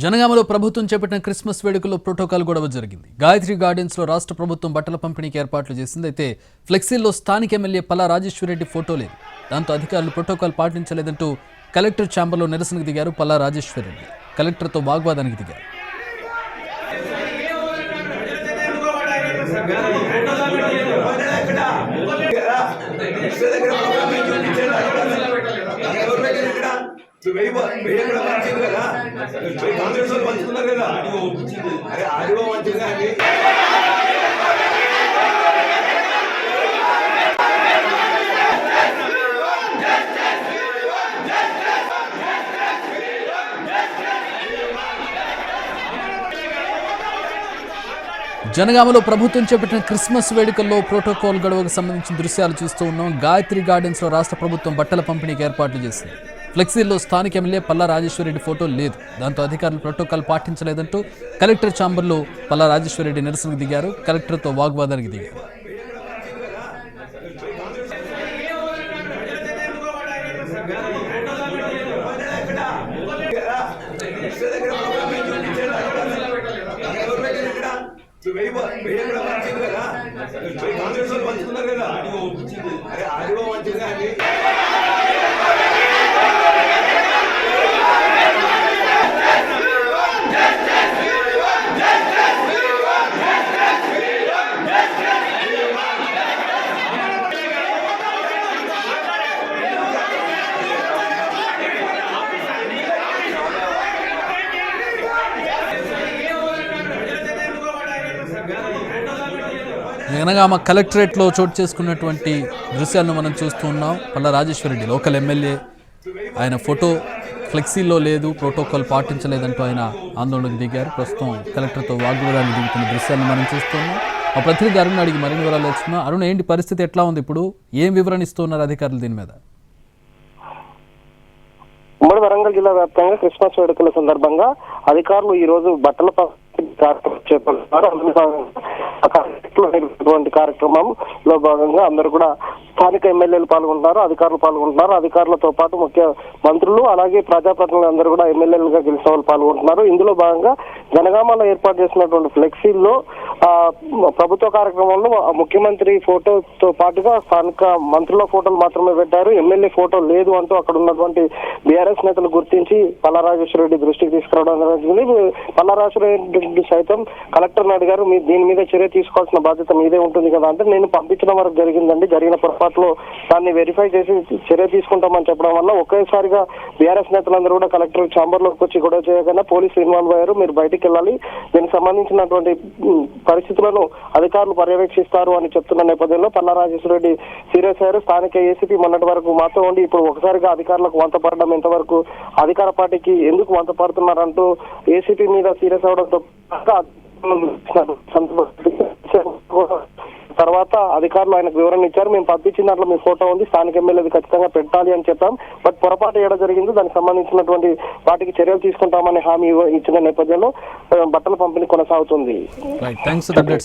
జనగామలో ప్రభుత్వం చేపట్టిన క్రిస్మస్ వేడుకల్లో ప్రోటోకాల్ గొడవ జరిగింది. గాయత్రి గార్డెన్స్లో రాష్ట్ర ప్రభుత్వం బట్టల పంపిణీకి ఏర్పాట్లు చేసింది. అయితే ఫ్లెక్సీల్లో స్థానిక ఎమ్మెల్యే పల్లా రాజేశ్వరరెడ్డి ఫోటో లేదు. దాంతో అధికారులు ప్రోటోకాల్ పాటించలేదంటూ కలెక్టర్ ఛాంబర్లో నిరసనకు దిగారు పల్లా రాజేశ్వరరెడ్డి. కలెక్టర్తో వాగ్వాదానికి దిగారు. కాంగ్రెస్ వాళ్ళు పంచుకున్నారు కదా? అరే మంచిది జనగామలో ప్రభుత్వం చేపట్టిన క్రిస్మస్ వేడుకల్లో ప్రోటోకాల్ గొడవకు సంబంధించిన దృశ్యాలు చూస్తూ ఉన్నాం. గాయత్రి గార్డెన్స్లో రాష్ట్ర ప్రభుత్వం బట్టల పంపిణీకి ఏర్పాట్లు చేసింది. ఫ్లెక్సీల్లో స్థానిక ఎమ్మెల్యే పల్లా రాజేశ్వరరెడ్డి ఫోటో లేదు. దాంతో అధికారులు ప్రోటోకాల్ పాటించలేదంటూ కలెక్టర్ ఛాంబర్లో పల్లా రాజేశ్వరరెడ్డి నిరసనకు దిగారు. కలెక్టర్తో వాగ్వాదానికి దిగారు. కాంగ్రెస్ వాళ్ళు పంచుకున్నారు కదా అరే ఆడియో మంచిది కానీ జనగామ కలెక్టరేట్లో చోటు చేసుకున్నటువంటి దృశ్యాలను మనం చూస్తూ ఉన్నాం. Palla Rajeshwar Reddy local MLA. ఆయన ఫోటో ఫ్లెక్సీలో లేదు ప్రోటోకాల్ పాటించలేదంటూ ఆయన ఆందోళనకు దిగారు. ప్రస్తుతం కలెక్టర్తో వాగ్వాదానికి దిగుతున్న దృశ్యాలను మనం చూస్తున్నాం ఆ ప్రతినిధి అరుణ్ అడిగి మరిన్ని వివరాలు తెలుసుకున్నాం అరుణ్ ఏంటి పరిస్థితి ఎట్లా ఉంది ఇప్పుడు? ఏం వివరణ ఇస్తున్నారు అధికారులు దీని మీద? ఉమ్మడి వరంగల్ జిల్లా వ్యాప్తంగా క్రిస్మస్ వేడుకల సందర్భంగా అధికారులు ఈ రోజు బట్టల కార్యక్రమం చేపడుతున్నారు. అందులో అటువంటి కార్యక్రమంలో భాగంగా అందరూ కూడా స్థానిక ఎమ్మెల్యేలు పాల్గొంటున్నారు అధికారులు పాల్గొంటున్నారు. అధికారులతో పాటు ముఖ్య మంత్రులు అలాగే ప్రజాప్రతినిధులు అందరూ కూడా ఎమ్మెల్యేలుగా గెలిచిన వాళ్ళు పాల్గొంటున్నారు. ఇందులో భాగంగా జనగామలో ఏర్పాటు చేసినటువంటి ఫ్లెక్సీల్లో ప్రభుత్వ కార్యక్రమంలో ముఖ్యమంత్రి ఫోటోతో పాటుగా స్థానిక మంత్రుల ఫోటోలు మాత్రమే పెట్టారు. ఎమ్మెల్యే ఫోటో లేదు అంటూ అక్కడ ఉన్నటువంటి బీఆర్ఎస్ నేతలు గుర్తించి పల్లారాజేశ్వర రెడ్డి దృష్టికి తీసుకురావడం జరిగింది పల్లారాజేశ్వరరెడ్డి సైతం కలెక్టర్ని అడిగారు మీ దీని మీద చర్య తీసుకోవాల్సిన బాధ్యత మీదే ఉంటుంది కదా అంటే నేను పంపించడం వరకు జరిగిందండి. జరిగిన పొరపాటులో దాన్ని వెరిఫై చేసి చర్య తీసుకుంటామని చెప్పడం వల్ల ఒకేసారిగా బీఆర్ఎస్ నేతలందరూ కూడా కలెక్టర్ ఛాంబర్లోకి వచ్చి గొడవ చేయగానే పోలీసులు ఇన్వాల్వ్ అయ్యారు. మీరు బయటికి వెళ్ళాలి. దీనికి సంబంధించినటువంటి పరిస్థితులను అధికారులు పర్యవేక్షిస్తారు అని చెప్తున్న నేపథ్యంలో పల్లారాజేశ్వర రెడ్డి సీరియస్ అయ్యారు. స్థానిక ఏసీపీ మొన్నటి వరకు మాత్రం ఉండి ఇప్పుడు ఒకసారిగా అధికారులకు వంత పడడం ఎంతవరకు అధికార పార్టీకి ఎందుకు వంత పడుతున్నారంటూ ఏసీపీ మీద సీరియస్ అవడంతో పాటుగా తర్వాత అధికారులు ఆయనకు వివరణ ఇచ్చారు. మేము పంపించిన దాంట్లో మీ ఫోటో ఉంది. స్థానిక ఎమ్మెల్యేది ఖచ్చితంగా పెట్టాలి అని చెప్పాం. బట్ పొరపాటు ఏడ జరిగింది దానికి సంబంధించినటువంటి వాటికి చర్యలు తీసుకుంటామని హామీ ఇచ్చిన నేపథ్యంలో బట్టల పంపిణీ కొనసాగుతుంది. దగ్గర